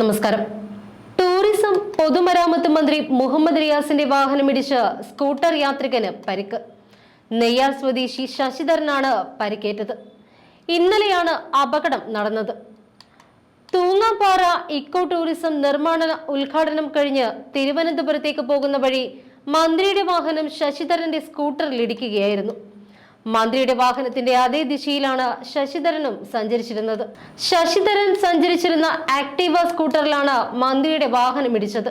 നമസ്കാരം. ടൂറിസം പൊതുമരാമത്ത് മന്ത്രി മുഹമ്മദ് റിയാസിന്റെ വാഹനമിടിച്ച് സ്കൂട്ടർ യാത്രികന് പരിക്ക്. നെയ്യാർ സ്വദേശി ശശിധരനാണ് പരിക്കേറ്റത്. ഇന്നലെയാണ് അപകടം നടന്നത്. തൂങ്ങാപ്പാറ ഇക്കോ ടൂറിസം നിർമ്മാണ ഉദ്ഘാടനം കഴിഞ്ഞ് തിരുവനന്തപുരത്തേക്ക് പോകുന്ന വഴി മന്ത്രിയുടെ വാഹനം ശശിധരന്റെ സ്കൂട്ടറിൽ ഇടിക്കുകയായിരുന്നു. മന്ത്രിയുടെ വാഹനത്തിന്റെ അതേ ദിശയിലാണ് ശശിധരനും സഞ്ചരിച്ചിരുന്നത്. ശശിധരൻ സഞ്ചരിച്ചിരുന്ന ആക്ടീവ സ്കൂട്ടറിലാണ് മന്ത്രിയുടെ വാഹനം ഇടിച്ചത്.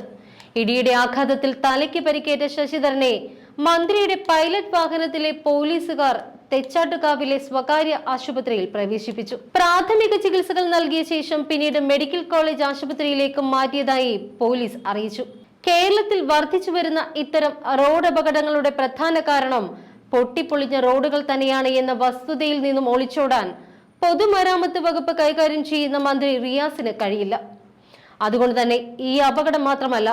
ഇടിയുടെ ആഘാതത്തിൽ തലയ്ക്ക് പരിക്കേറ്റ ശശിധരനെ മന്ത്രിയുടെ പൈലറ്റ് വാഹനത്തിലെ പോലീസുകാർ തെച്ചാട്ടുകാവിലെ സ്വകാര്യ ആശുപത്രിയിൽ പ്രവേശിപ്പിച്ചു. പ്രാഥമിക ചികിത്സകൾ നൽകിയ ശേഷം പിന്നീട് മെഡിക്കൽ കോളേജ് ആശുപത്രിയിലേക്ക് മാറ്റിയതായി പോലീസ് അറിയിച്ചു. കേരളത്തിൽ വർദ്ധിച്ചു വരുന്ന ഇത്തരം റോഡ് അപകടങ്ങളുടെ പ്രധാന കാരണം പൊട്ടിപ്പൊളിഞ്ഞ റോഡുകൾ തന്നെയാണ് എന്ന വസ്തുതയിൽ നിന്നും ഒളിച്ചോടാൻ പൊതുമരാമത്ത് വകുപ്പ് കൈകാര്യം ചെയ്യുന്ന മന്ത്രി റിയാസിന് കഴിയില്ല. അതുകൊണ്ട് തന്നെ ഈ അപകടം മാത്രമല്ല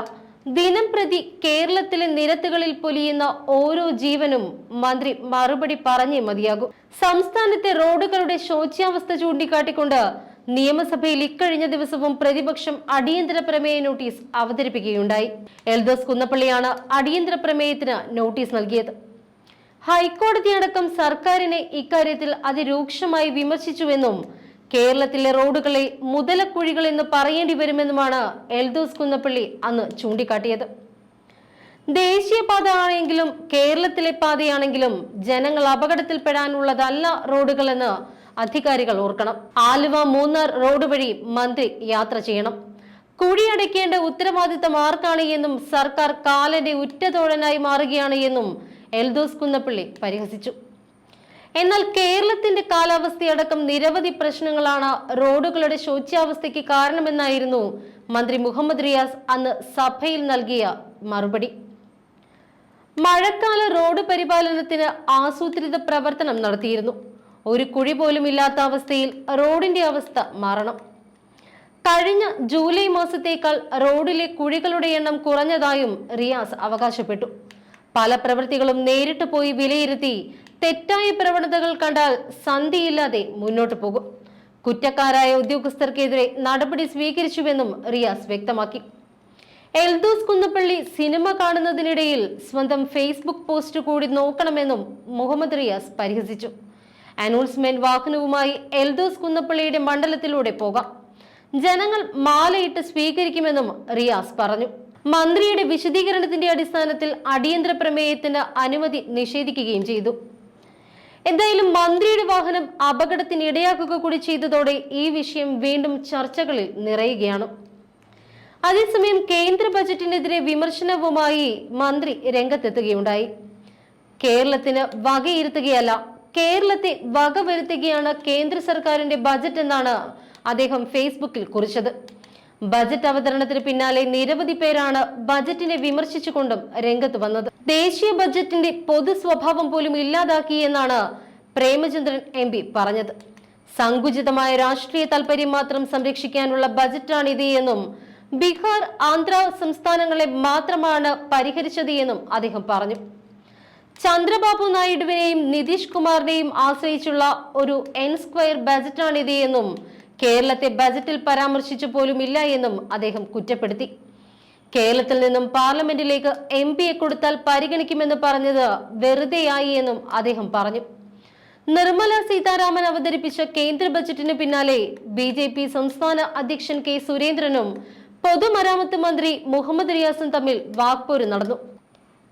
ദിനം പ്രതി കേരളത്തിലെ നിരത്തുകളിൽ പൊലിയുന്ന ഓരോ ജീവനും മന്ത്രി മറുപടി പറഞ്ഞേ മതിയാകും. സംസ്ഥാനത്തെ റോഡുകളുടെ ശോച്യാവസ്ഥ ചൂണ്ടിക്കാട്ടിക്കൊണ്ട് നിയമസഭയിൽ ഇക്കഴിഞ്ഞ ദിവസവും പ്രതിപക്ഷം അടിയന്തര പ്രമേയ നോട്ടീസ് അവതരിപ്പിക്കുകയുണ്ടായി. എൽദോസ് കുന്നപ്പള്ളിയാണ് അടിയന്തര പ്രമേയത്തിന് നോട്ടീസ് നൽകിയത്. ഹൈക്കോടതി അടക്കം സർക്കാരിനെ ഇക്കാര്യത്തിൽ അതിരൂക്ഷമായി വിമർശിച്ചുവെന്നും കേരളത്തിലെ റോഡുകളെ മുതലക്കുഴികൾ എന്ന് പറയേണ്ടി വരുമെന്നുമാണ് എൽദോസ് കുന്നപ്പള്ളി അന്ന് ചൂണ്ടിക്കാട്ടിയത്. ദേശീയപാത ആണെങ്കിലും കേരളത്തിലെ പാതയാണെങ്കിലും ജനങ്ങൾ അപകടത്തിൽപ്പെടാനുള്ളതല്ല റോഡുകളെന്ന് അധികാരികൾ ഓർക്കണം. ആലുവ മൂന്നാർ റോഡ് വഴി മന്ത്രി യാത്ര ചെയ്യണം. കുഴിയടയ്ക്കേണ്ട ഉത്തരവാദിത്തം ആർക്കാണ് എന്നും സർക്കാർ കാലന്റെ ഉറ്റതോഴനായി മാറുകയാണ് എന്നും എൽദോസ് കുന്നപ്പള്ളി പരിഹസിച്ചു. എന്നാൽ കേരളത്തിന്റെ കാലാവസ്ഥയടക്കം നിരവധി പ്രശ്നങ്ങളാണ് റോഡുകളുടെ ശോച്യാവസ്ഥയ്ക്ക് കാരണമെന്നായിരുന്നു മന്ത്രി മുഹമ്മദ് റിയാസ് അന്ന് സഭയിൽ നൽകിയ മറുപടി. മഴക്കാല റോഡ് പരിപാലനത്തിന് ആസൂത്രിത പ്രവർത്തനം നടത്തിയിരുന്നു. ഒരു കുഴി പോലും ഇല്ലാത്ത അവസ്ഥയിൽ റോഡിന്റെ അവസ്ഥ മാറണം. കഴിഞ്ഞ ജൂലൈ മാസത്തേക്കാൾ റോഡിലെ കുഴികളുടെ എണ്ണം കുറഞ്ഞതായും റിയാസ് അവകാശപ്പെട്ടു. പല പ്രവൃത്തികളും നേരിട്ട് പോയി വിലയിരുത്തി തെറ്റായ പ്രവണതകൾ കണ്ടാൽ സന്ധിയില്ലാതെ മുന്നോട്ട് പോകും. കുറ്റക്കാരായ ഉദ്യോഗസ്ഥർക്കെതിരെ നടപടി സ്വീകരിച്ചുവെന്നും റിയാസ് വ്യക്തമാക്കി. എൽദോസ് കുന്നപ്പള്ളി സിനിമ കാണുന്നതിനിടയിൽ സ്വന്തം ഫേസ്ബുക്ക് പോസ്റ്റ് കൂടി നോക്കണമെന്നും മുഹമ്മദ് റിയാസ് പരിഹസിച്ചു. അനൗൺസ്മെന്റ് വാഹനവുമായി എൽദോസ് കുന്നപ്പള്ളിയുടെ മണ്ഡലത്തിലൂടെ പോകാം. ജനങ്ങൾ മാലയിട്ട് സ്വീകരിക്കുമെന്നും റിയാസ് പറഞ്ഞു. മന്ത്രിയുടെ വിശദീകരണത്തിന്റെ അടിസ്ഥാനത്തിൽ അടിയന്തര പ്രമേയത്തിന് അനുമതി നിഷേധിക്കുകയും ചെയ്തു. എന്തായാലും മന്ത്രിയുടെ വാഹനം അപകടത്തിന് ഇടയാക്കുക കൂടി ചെയ്തതോടെ ഈ വിഷയം വീണ്ടും ചർച്ചകളിൽ നിറയുകയാണ്. അതേസമയം കേന്ദ്ര ബജറ്റിനെതിരെ വിമർശനവുമായി മന്ത്രി രംഗത്തെത്തുകയുണ്ടായി. കേരളത്തിന് വകയിരുത്തുകയല്ല കേരളത്തെ വകവരുത്തുകയാണ് കേന്ദ്ര സർക്കാരിന്റെ ബജറ്റ് എന്നാണ് അദ്ദേഹം ഫേസ്ബുക്കിൽ കുറിച്ചത്. ബജറ്റ് അവതരണത്തിന് പിന്നാലെ നിരവധി പേരാണ് ബജറ്റിനെ വിമർശിച്ചുകൊണ്ടും രംഗത്ത് വന്നത്. ദേശീയ ബജറ്റിന്റെ പൊതു സ്വഭാവം പോലും ഇല്ലാതാക്കി എന്നാണ് പ്രേമചന്ദ്രൻ എം പി പറഞ്ഞത്. സങ്കുചിതമായ രാഷ്ട്രീയ താല്പര്യം മാത്രം സംരക്ഷിക്കാനുള്ള ബജറ്റാണിത് എന്നും ബീഹാർ ആന്ധ്ര സംസ്ഥാനങ്ങളെ മാത്രമാണ് പരിഹരിച്ചത് എന്നും അദ്ദേഹം പറഞ്ഞു. ചന്ദ്രബാബു നായിഡുവിനെയും നിതീഷ് കുമാറിനെയും ആശ്രയിച്ചുള്ള ഒരു എൻ സ്ക്വയർ ബജറ്റാണിത് എന്നും കേരളത്തെ ബജറ്റിൽ പരാമർശിച്ചു പോലും ഇല്ല എന്നും അദ്ദേഹം കുറ്റപ്പെടുത്തി. കേരളത്തിൽ നിന്നും പാർലമെന്റിലേക്ക് എം പിയെ കൊടുത്താൽ പരിഗണിക്കുമെന്ന് പറഞ്ഞത് വെറുതെയായി എന്നും അദ്ദേഹം പറഞ്ഞു. നിർമ്മല സീതാരാമൻ അവതരിപ്പിച്ച കേന്ദ്ര ബജറ്റിന് പിന്നാലെ ബി ജെ പി സംസ്ഥാന അധ്യക്ഷൻ കെ സുരേന്ദ്രനും പൊതുമരാമത്ത് മന്ത്രി മുഹമ്മദ് റിയാസും തമ്മിൽ വാക്പോര് നടന്നു.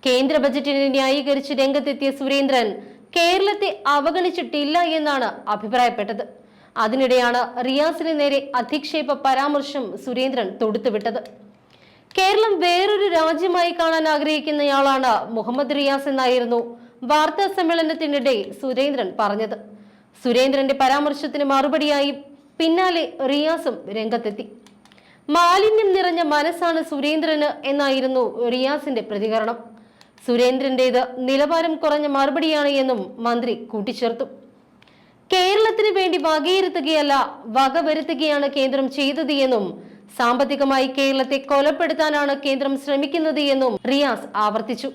കേന്ദ്ര ബജറ്റിനെ ന്യായീകരിച്ച് രംഗത്തെത്തിയ സുരേന്ദ്രൻ കേരളത്തെ അവഗണിച്ചിട്ടില്ല എന്നാണ് അഭിപ്രായപ്പെട്ടത്. അതിനിടെയാണ് റിയാസിന് നേരെ അധിക്ഷേപ പരാമർശം സുരേന്ദ്രൻ തൊടുത്തുവിട്ടത്. കേരളം വേറൊരു രാജ്യമായി കാണാൻ ആഗ്രഹിക്കുന്നയാളാണ് മുഹമ്മദ് റിയാസ് എന്നായിരുന്നു വാർത്താ സമ്മേളനത്തിനിടെ സുരേന്ദ്രൻ പറഞ്ഞത്. സുരേന്ദ്രന്റെ പരാമർശത്തിന് മറുപടിയായി പിന്നാലെ റിയാസും രംഗത്തെത്തി. മാലിന്യം നിറഞ്ഞ മനസ്സാണ് സുരേന്ദ്രന് എന്നായിരുന്നു റിയാസിന്റെ പ്രതികരണം. സുരേന്ദ്രന്റേത് നിലവാരം കുറഞ്ഞ മറുപടിയാണ് എന്നും മന്ത്രി കൂട്ടിച്ചേർത്തു. കേരളത്തിന് വേണ്ടി വകയിരുത്തുകയല്ല വക വരുത്തുകയാണ് കേന്ദ്രം ചെയ്തത് എന്നും സാമ്പത്തികമായി കേരളത്തെ കൊലപ്പെടുത്താനാണ് കേന്ദ്രം ശ്രമിക്കുന്നത് എന്നും റിയാസ് ആവർത്തിച്ചു.